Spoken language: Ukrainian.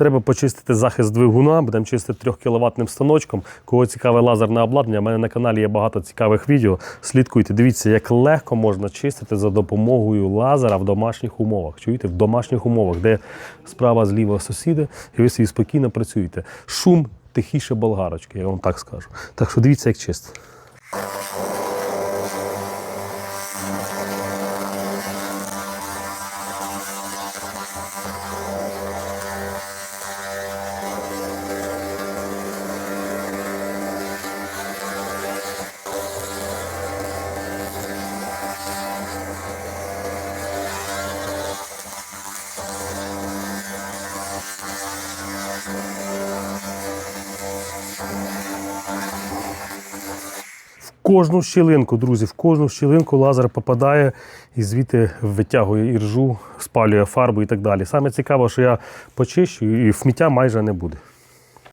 Треба почистити захист двигуна, будемо чистити 3 кВт станочком. Кого цікаве лазерне обладнання, у мене на каналі є багато цікавих відео. Слідкуйте, дивіться, як легко можна чистити за допомогою лазера в домашніх умовах. Чуєте, в домашніх умовах, де справа зліва сусіди, і ви собі спокійно працюєте. Шум тихіше болгарочки, я вам так скажу. Так що дивіться, як чисто. Кожну щілинку, друзі, в кожну щілинку лазер попадає і звідти витягує іржу, спалює фарбу і так далі. Саме цікаво, що я почищу і сміття майже не буде.